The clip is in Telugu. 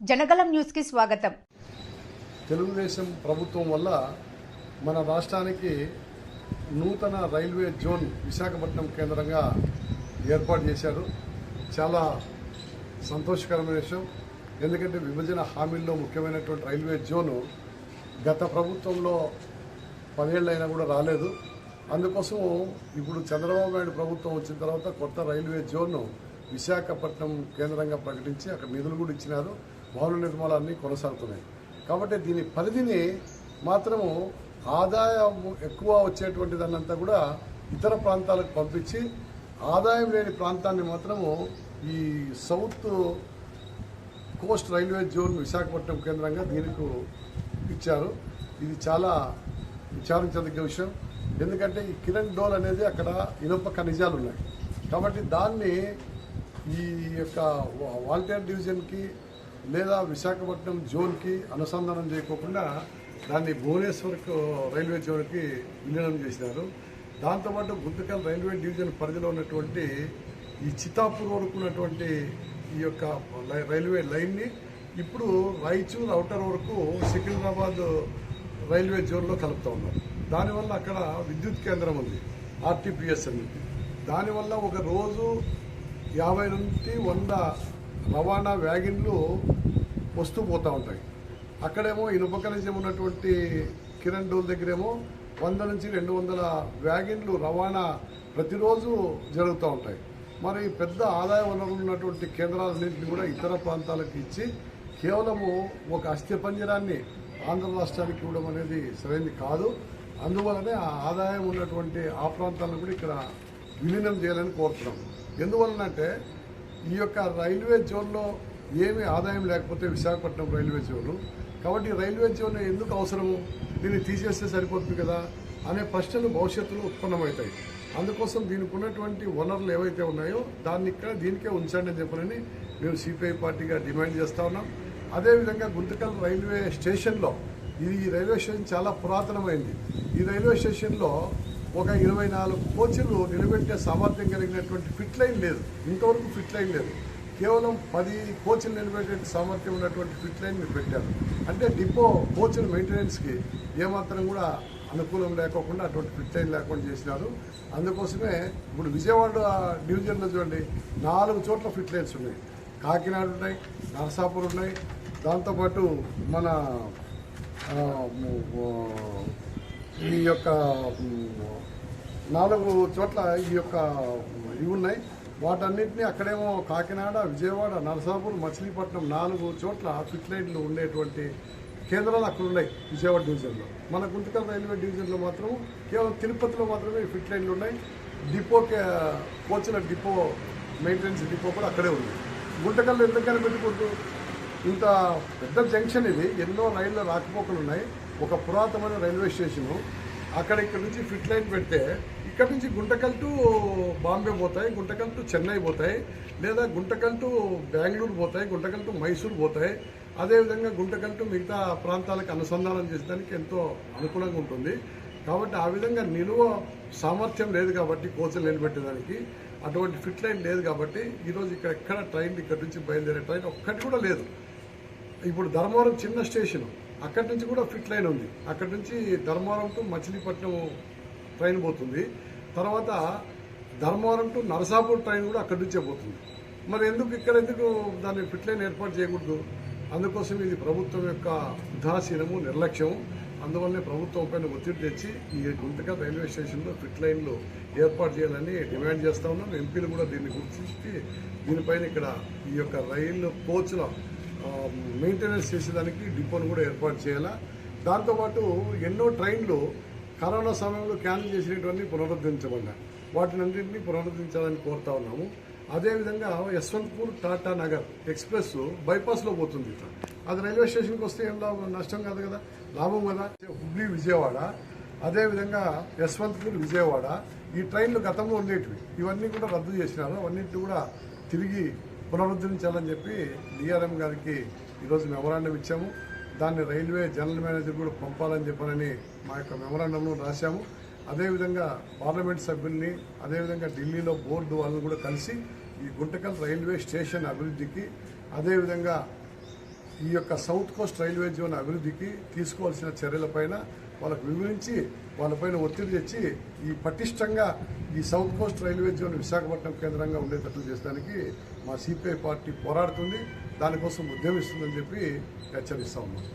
జనగలం న్యూస్కి స్వాగతం. తెలుగుదేశం ప్రభుత్వం వల్ల మన రాష్ట్రానికి నూతన రైల్వే జోన్ విశాఖపట్నం కేంద్రంగా ఏర్పాటు చేశారు. చాలా సంతోషకరమైన విషయం. ఎందుకంటే విభజన హామీల్లో ముఖ్యమైనటువంటి రైల్వే జోను గత ప్రభుత్వంలో పదేళ్ళైనా కూడా రాలేదు. అందుకోసం ఇప్పుడు చంద్రబాబు నాయుడు ప్రభుత్వం వచ్చిన తర్వాత కొత్త రైల్వే జోన్ను విశాఖపట్నం కేంద్రంగా ప్రకటించి అక్కడ నిధులు కూడా ఇచ్చినారు. భవన నిర్మాణాన్ని కొనసాగుతున్నాయి. కాబట్టి దీని పరిధిని మాత్రము ఆదాయం ఎక్కువ వచ్చేటువంటి దాన్నంతా కూడా ఇతర ప్రాంతాలకు పంపించి ఆదాయం లేని ప్రాంతాన్ని మాత్రము ఈ south coast railway zone Visakhapatnam కేంద్రంగా దీనికి ఇచ్చారు. ఇది చాలా విచారించదగ్గ విషయం. ఎందుకంటే ఈ కిరణ్ డోల్ అనేది అక్కడ ఇనుప ఖనిజాలు ఉన్నాయి. కాబట్టి దాన్ని ఈ యొక్క వాల్టేర్ డివిజన్కి లేదా విశాఖపట్నం జోన్కి అనుసంధానం చేయకోకుండా దాన్ని భువనేశ్వర్కు రైల్వే జోన్కి విలీనం చేసినారు దాంతోపాటు గుంతకల్ రైల్వే డివిజన్ పరిధిలో ఉన్నటువంటి ఈ చితాపూర్ వరకు ఉన్నటువంటి ఈ యొక్క రైల్వే లైన్ని ఇప్పుడు రాయచూర్ అవుటర్ వరకు సికింద్రాబాద్ రైల్వే జోన్లో కలుపుతూ ఉన్నారు. దానివల్ల అక్కడ విద్యుత్ కేంద్రం ఉంది ఆర్టీపీఎస్ అనేది దానివల్ల ఒక రోజు యాభై నుంచి వంద రవాణా వ్యాగిన్లు వస్తూ పోతూ ఉంటాయి. అక్కడేమో ఇనుప ఖనిజం ఉన్నటువంటి కిరణ్ డోల్ దగ్గరేమో వంద నుంచి రెండు వందల వ్యాగిన్లు రవాణా ప్రతిరోజు జరుగుతూ ఉంటాయి. మరి పెద్ద ఆదాయ వనరులు ఉన్నటువంటి కేంద్రాలన్నింటినీ కూడా ఇతర ప్రాంతాలకు ఇచ్చి కేవలము ఒక అస్థిపంజరాన్ని ఆంధ్ర రాష్ట్రానికి ఇవ్వడం అనేది సరైనది కాదు. అందువలనే ఆ ఆదాయం ఉన్నటువంటి ఆ ప్రాంతాలను కూడా ఇక్కడ విలీనం చేయాలని కోరుతున్నాం. ఎందువలనంటే ఈ యొక్క రైల్వే జోన్లో ఏమీ ఆదాయం లేకపోతే విశాఖపట్నం రైల్వే జోను. కాబట్టి రైల్వే జోన్ ఎందుకు అవసరము? దీన్ని తీసేస్తే సరిపోతుంది కదా అనే ప్రశ్నలు భవిష్యత్తులో ఉత్పన్నమవుతాయి. అందుకోసం దీనికి ఉన్నటువంటి వనరులు ఏవైతే ఉన్నాయో దాన్ని ఇక్కడ దీనికే ఉంచండి అని చెప్పనని మేము సిపిఐ పార్టీగా డిమాండ్ చేస్తా ఉన్నాం. అదేవిధంగా గుంతకల్ రైల్వే స్టేషన్లో ఇది ఈ రైల్వే స్టేషన్ చాలా పురాతనమైంది. ఈ రైల్వే స్టేషన్లో ఒక ఇరవై నాలుగు కోచ్లు నిలబెట్టే సామర్థ్యం కలిగినటువంటి ఫిట్ లైన్ లేదు. ఇంతవరకు ఫిట్ లైన్ లేదు. కేవలం పది కోచ్లు నిలబెట్టే సామర్థ్యం ఉన్నటువంటి ఫిట్ లైన్ మీరు పెట్టారు. అంటే డిపో కోచ్ల మెయింటెనెన్స్కి ఏమాత్రం కూడా అనుకూలం లేకోకుండా అటువంటి ఫిట్ లైన్ లేకుండా చేసినారు. అందుకోసమే ఇప్పుడు విజయవాడ డివిజన్లో చూడండి నాలుగు చోట్ల ఫిట్ లైన్స్ ఉన్నాయి. కాకినాడ ఉన్నాయి నరసాపూర్ ఉన్నాయి. దాంతోపాటు మన ఈ యొక్క నాలుగు చోట్ల ఈ యొక్క ఇవి ఉన్నాయి. వాటన్నిటిని అక్కడేమో కాకినాడ విజయవాడ నరసాపూర్ మచిలీపట్నం నాలుగు చోట్ల ఫిట్ లైట్లు ఉండేటువంటి కేంద్రాలు అక్కడ ఉన్నాయి విజయవాడ డివిజన్లో. మన గుంతకల్ రైల్వే డివిజన్లో మాత్రం కేవలం తిరుపతిలో మాత్రమే ఫిట్ లైన్లు ఉన్నాయి. డిపో కోచిన డిపో మెయింటెనెన్స్ డిపో కూడా అక్కడే ఉంది. గుంటకల్లో ఎందుకని పెట్టుకుంటూ ఇంత పెద్ద జంక్షన్ ఇది ఎన్నో రైళ్ళు రాకపోకలు ఉన్నాయి. ఒక పురాతనమైన రైల్వే స్టేషను. అక్కడ ఇక్కడ నుంచి ఫిట్ లైన్ పెడితే ఇక్కడ నుంచి గుంటకల్ టు బాంబే పోతాయి గుంటకల్ టు చెన్నై పోతాయి లేదా గుంటకల్ టు బెంగళూరు పోతాయి గుంటకల్ టు మైసూరు పోతాయి. అదేవిధంగా గుంటకల్ టు మిగతా ప్రాంతాలకు అనుసంధానం చేసేదానికి ఎంతో అనుకూలంగా ఉంటుంది. కాబట్టి ఆ విధంగా నిలువ సామర్థ్యం లేదు కాబట్టి కోచలు నిలబెట్టేదానికి అటువంటి ఫిట్ లైన్ లేదు కాబట్టి ఈరోజు ఇక్కడ ఎక్కడ ట్రైన్ ఇక్కడ నుంచి బయలుదేరే ట్రైన్ ఒక్కటి కూడా లేదు. ఇప్పుడు ధర్మవరం చిన్న స్టేషన్. అక్కడి నుంచి కూడా ఫిట్ లైన్ ఉంది. అక్కడి నుంచి ధర్మవరం టు మచిలీపట్నం ట్రైన్ పోతుంది. తర్వాత ధర్మవరం టు నరసాపూర్ ట్రైన్ కూడా అక్కడి నుంచే పోతుంది. మరి ఎందుకు ఇక్కడ ఎందుకు దాన్ని ఫిట్ లైన్ ఏర్పాటు చేయకూడదు? అందుకోసం ఇది ప్రభుత్వం యొక్క ఉదాసీనము నిర్లక్ష్యం అందువల్లనే ప్రభుత్వం పైన ఒత్తిడి తెచ్చి ఈ గుంతక రైల్వే స్టేషన్లో ఫిట్ లైన్లు ఏర్పాటు చేయాలని డిమాండ్ చేస్తా ఉన్నాం. ఎంపీలు కూడా దీన్ని గుర్తించి దీనిపైన ఇక్కడ ఈ యొక్క రైలు కోచ్ల మెయింటెనెన్స్ చేసేదానికి డిపోను కూడా ఏర్పాటు చేయాలా? దాంతోపాటు ఎన్నో ట్రైన్లు కరోనా సమయంలో క్యాన్సిల్ చేసినటువంటి పునరుద్ధరించబడ్డాయి. వాటిని అన్నింటినీ పునరుద్ధరించాలని కోరుతా ఉన్నాము. అదేవిధంగా యశ్వంత్పూర్ టాటా నగర్ ఎక్స్ప్రెస్ బైపాస్లో పోతుంది అది రైల్వే స్టేషన్కి వస్తే ఏం లాభం? నష్టం కాదు కదా? లాభం కదా? హుబ్లీ విజయవాడ. అదేవిధంగా యశ్వంత్పూర్ విజయవాడ. ఈ ట్రైన్లు గతంలో ఉండేటివి. ఇవన్నీ కూడా రద్దు చేసినారు. అవన్నింటినీ కూడా తిరిగి పునరుద్ధరించాలని చెప్పి డిఆర్ఎం గారికి ఈరోజు మెమరాండం ఇచ్చాము. దాన్ని రైల్వే జనరల్ మేనేజర్ కూడా పంపాలని చెప్పనని మా యొక్క మెమరాండంలో రాశాము. అదేవిధంగా పార్లమెంట్ సభ్యుల్ని అదేవిధంగా ఢిల్లీలో బోర్డు వాళ్ళని కూడా కలిసి ఈ గుంటకల్ రైల్వే స్టేషన్ అభివృద్ధికి అదేవిధంగా ఈ యొక్క సౌత్ కోస్ట్ రైల్వే జోన్ అభివృద్ధికి తీసుకోవాల్సిన చర్యలపైన వాళ్ళకు వివరించి వాళ్ళపైన ఒత్తిడి తెచ్చి ఈ పటిష్టంగా ఈ south coast railway zone Visakhapatnam కేంద్రంగా ఉండేటట్లు చేసడానికి మా సిపిఐ పార్టీ పోరాడుతుంది. దానికోసం ఉద్యమిస్తుందని చెప్పి హెచ్చరిస్తా ఉన్నాం.